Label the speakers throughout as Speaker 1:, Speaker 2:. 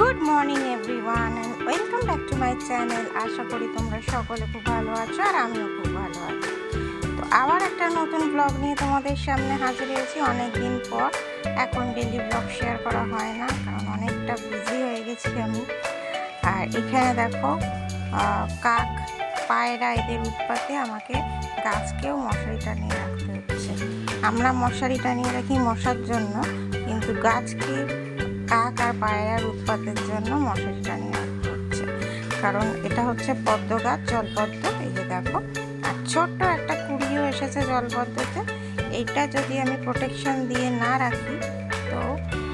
Speaker 1: Good morning everyone and welcome back to my channel আশা করি তোমরা সকলে খুব ভালো আছো আর আমিও খুব ভালো আছি। তো আবার একটা নতুন ব্লগ নিয়ে তোমাদের সামনে হাজির হয়েছি। অনেক দিন পর এখন ডেলি ব্লগ শেয়ার করা হয় না, কারণ অনেকটা বিজি হয়ে গেছি আমি। আর এখানে দেখো কাক, পায়রা এদের উৎপাতে আমাকে গাছকেও মশারি টানিয়ে রাখতে হচ্ছে। আমরা মশারি টানিয়ে রাখি মশার জন্য, কিন্তু গাছকে কাক আর পায়রার উৎপাতের জন্য মশারি রাখতে হচ্ছে। কারণ এটা হচ্ছে পদ্ম গাছ, জলপদ্ম। এই যে দেখো, আর ছোট্ট একটা কুড়িও এসেছে জলপদ্মতে। এইটা যদি আমি প্রোটেকশন দিয়ে না রাখি, তো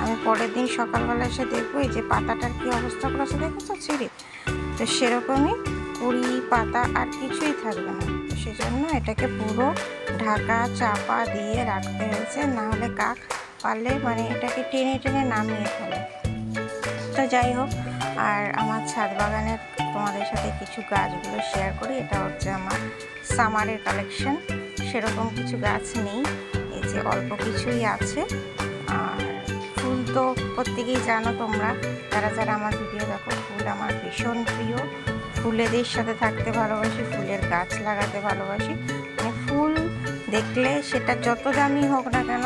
Speaker 1: আমি পরের দিন সকালবেলা এসে দেখব, এই যে পাতাটার কি অবস্থা করেছে দেখেছ? ছিঁড়ে। তো সেরকমই কুড়ি, পাতা আর কিছুই থাকবে না। সেজন্য এটাকে পুরো ঢাকা চাপা দিয়ে রাখতে হয়েছে, না হলে কাক পারলে মানে এটাকে টেনে টেনে নামিয়ে ফেলে। তো যাই হোক, আর আমার ছাদ বাগানের তোমাদের সাথে কিছু গাছগুলো শেয়ার করি। এটা হচ্ছে আমার সামারের কালেকশন সেরকম কিছু গাছ নেই, এই যে অল্প কিছুই আছে। আর ফুল তো প্রত্যেকেই জানো তোমরা, যারা যারা আমার ভিডিও দেখো, ফুল আমার ভীষণ প্রিয়। ফুলেদের সাথে থাকতে ভালোবাসি, ফুলের গাছ লাগাতে ভালোবাসি। মানে ফুল দেখলে সেটা যত দামি হোক না কেন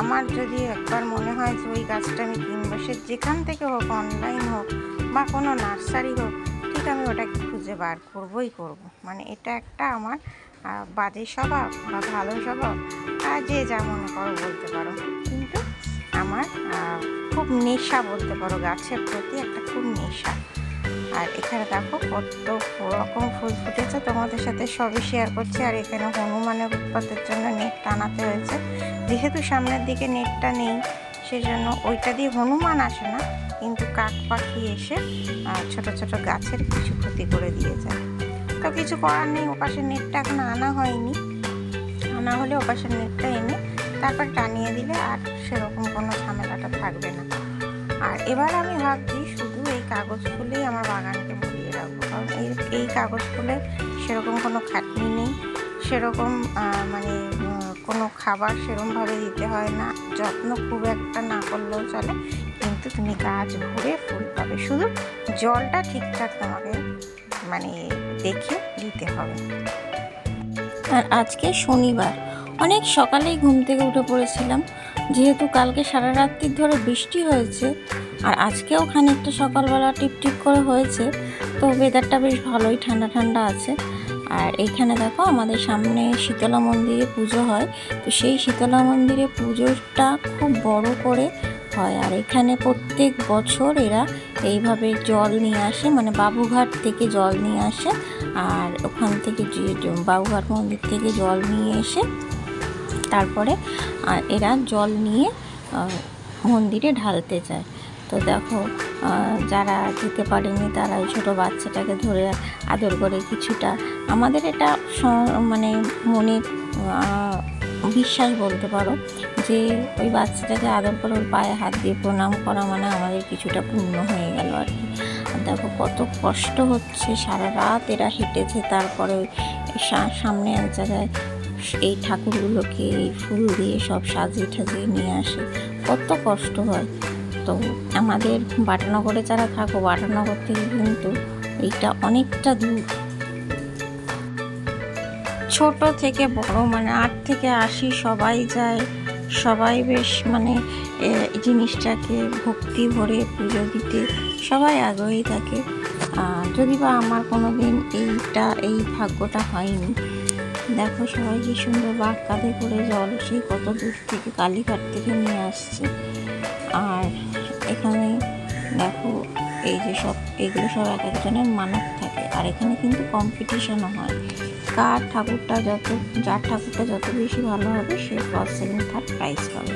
Speaker 1: আমার যদি একবার মনে হয় যে ওই গাছটা আমি কিনবো, সে যেখান থেকে হোক অনলাইন হোক বা কোনো নার্সারি হোক, ঠিক আমি ওটাকে খুঁজে বার করবই করব। মানে এটা একটা আমার বাজে স্বভাব বা ভালো স্বভাব যে যা মনে করো বলতে পারো। কিন্তু আমার খুব নেশা বলতে পারো, গাছের প্রতি একটা খুব নেশা। আর এখানে দেখো কত রকম ফুল ফুটেছে, তোমাদের সাথে সবই শেয়ার করছি। আর এখানে হনুমানের উৎপাতের জন্য নেট টানাতে হয়েছে। যেহেতু সামনের দিকে নেটটা নেই, সেজন্য ওইটা দিয়ে হনুমান আসে না, কিন্তু কাক পাখি এসে ছোট ছোট গাছের কিছু ক্ষতি করে দিয়ে যায়। তো কিছু করার নেই, ওপাশের নেটটা এখন আনা হয়নি। আনা হলে ওপাশের নেটটা এনে তারপর টানিয়ে দিলে আর সেরকম কোনো ঝামেলাটা থাকবে না। আর এবার আমি ভাবছি শুধু এই কাগজ ফুলেই আমার বাগানকে ভরিয়ে রাখব, কারণ এই এই কাগজ ফুলে সেরকম কোনো খাটনি নেই, সেরকম মানে কোনো খাবার সেরকমভাবে দিতে হয় না। যত্ন খুব একটা না করলেও চলে। কিন্তু তুমি গাছ ভরে ফুল পাবে। শুধু জলটা ঠিকঠাক তোমাকে মানে দেখে দিতে হবে। আর আজকে শনিবার। অনেক সকালেই ঘুম থেকে উঠে পড়েছিলাম। যেহেতু কালকে সারা রাত্রির ধরে বৃষ্টি হয়েছে, আর আজকেও খানিকটা সকালবেলা টিপটিপ করে হয়েছে, তো ওয়েদারটা বেশ ভালোই ঠান্ডা ঠান্ডা আছে। আর এইখানে দেখো আমাদের সামনে শীতলা মন্দিরে পুজো হয়। তো সেই শীতলা মন্দিরে পুজোটা খুব বড় করে হয়। আর এখানে প্রত্যেক বছর এরা এইভাবে জল নিয়ে আসে মানে বাবুঘাট থেকে জল নিয়ে আসে আর ওখান থেকে যে বাবুঘাট মন্দির থেকে জল নিয়ে এসে তারপরে এরা জল নিয়ে মন্দিরে ঢালতে যায়। তো দেখো যারা যেতে পারেনি তারা ওই ছোটো বাচ্চাটাকে ধরে আদর করে কিছুটা। আমাদের এটা মানে মনে বিশ্বাস বলতে পারো যে ওই বাচ্চাটাকে আদর করে ওর পায়ে হাত দিয়ে প্রণাম করা মানে আমাদের কিছুটা পূর্ণ হয়ে গেল আর কি। দেখো কত কষ্ট হচ্ছে, সারা রাত এরা হেঁটেছে, তারপরে ওই সামনে এক জায়গায় এই ঠাকুরগুলোকে এই ফুল দিয়ে সব সাজিয়ে ঠাজিয়ে নিয়ে আসে। কত কষ্ট হয়। তো আমাদের বাটানগরে যারা থাকো, বাটানগর থেকে কিন্তু এইটা অনেকটা দূর। ছোট থেকে বড় মানে আট থেকে আশি সবাই যায়। সবাই বেশ মানে জিনিসটাকে ভক্তি ভরে পুজো দিতে সবাই আগ্রহী থাকে। যদি বা আমার কোনো দিন এইটা, এই ভাগ্যটা হয়নি। দেখো সবাই কি সুন্দর বাঘ কাঁধে করে জল সেই কত দূর থেকে কালীঘাট থেকে নিয়ে আসছে। এই যে সব, এইগুলো সব এক একজনের মানত থাকে। আর এখানে কিন্তু কম্পিটিশনও হয়। কার ঠাকুরটা যত, যার ঠাকুরটা যত বেশি ভালো হবে, সে ফার্স্ট সেকেন্ড থার্ড প্রাইজ পাবে।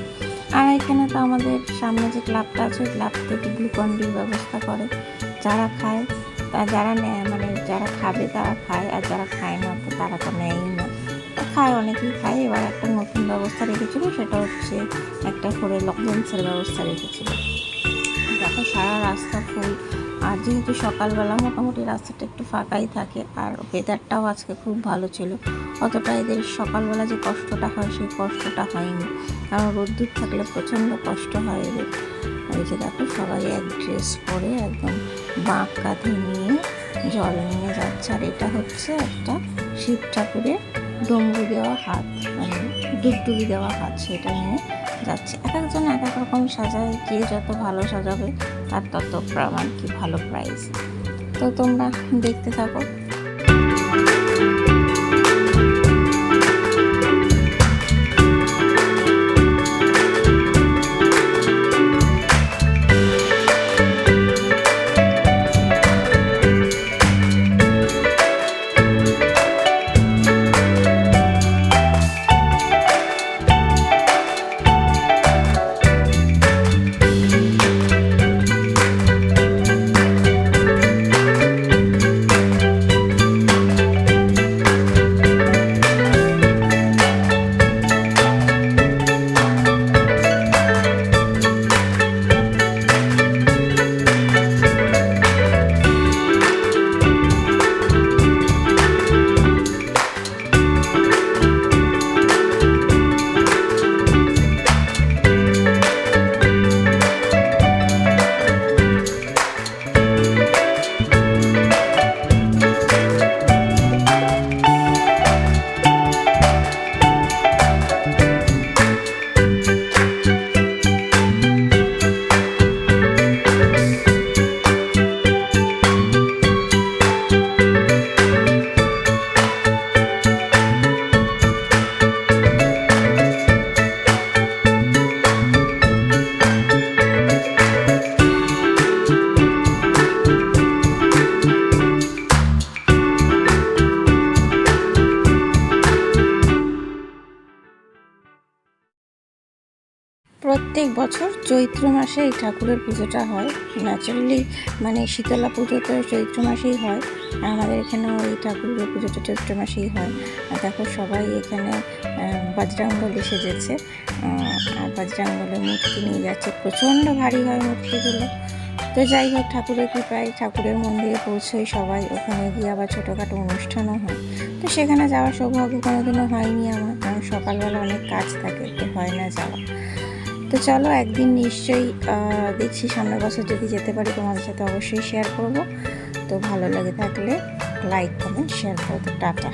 Speaker 1: আর এখানে তো আমাদের সামনে যে ক্লাবটা আছে ক্লাব থেকে গ্লুকন ডির ব্যবস্থা করে। যারা খায়, তা যারা নেয় মানে যারা খাবে তারা খায়, আর যারা খায় না, তো তারা তো নেয়ই না। খায়, অনেকেই খায়। এবার একটা নতুন ব্যবস্থা রেখেছিল, সেটা হচ্ছে একটা করে লকডাউন্সের ব্যবস্থা রেখেছিল। দেখো, সারা রাস্তা ফুল যেহেতু সকালবেলা মোটামুটি রাস্তাটা একটু ফাঁকাই থাকে, আর ওয়েদারটাও আজকে খুব ভালো ছিল। অতটা এদের সকালবেলা যে কষ্টটা হয়, সেই কষ্টটা হয়নি। কারণ রোদ্দুর থাকলে প্রচণ্ড কষ্ট হয় এদের। এই যে দেখো, সবাই এক ড্রেস পরে একদম বাঁক কাঁধে নিয়ে জল নিয়ে যাচ্ছে। আর এটা হচ্ছে একটা শিব ঠাকুরের ডমরু দেওয়া হাত মানে ডুগডুগি দেওয়া হাত, সেটা নিয়ে যাচ্ছে। এক একজন এক এক রকম সাজায় কে যত ভালো সাজাবে, তার তত প্রা- কি ভালো প্রাইস তো তোমরা দেখতে থাকো। প্রত্যেক বছর চৈত্র মাসে এই ঠাকুরের পুজোটা হয়। ন্যাচারালি মানে শীতলা পুজো তো চৈত্র মাসেই হয়। আমাদের এখানেও এই ঠাকুরের পুজোটা চৈত্র মাসেই হয়। আর দেখো সবাই এখানে বজরাঙ্গলি সেজেছে আর বজরাঙ্গলের মূর্তি নিয়ে যাচ্ছে। প্রচণ্ড ভারী হয় মূর্তিগুলো। তো যাই হোক, ঠাকুরের কৃপায় ঠাকুরের মন্দিরে পৌঁছোই সবাই। ওখানে গিয়ে আবার ছোটোখাটো অনুষ্ঠানও হয়। তো সেখানে যাওয়ার সৌভাগ্য কোনোদিনও হয়নি আমার। কারণ সকালবেলা অনেক কাজ থাকে, তো হয় না যাওয়া। তো চলো একদিন নিশ্চয়ই দেখছি সামনের বছর যদি যেতে পারি তোমাদের সাথে অবশ্যই শেয়ার করব। তো ভালো লাগে থাকলে লাইক কমেন্ট শেয়ার করো। টাটা।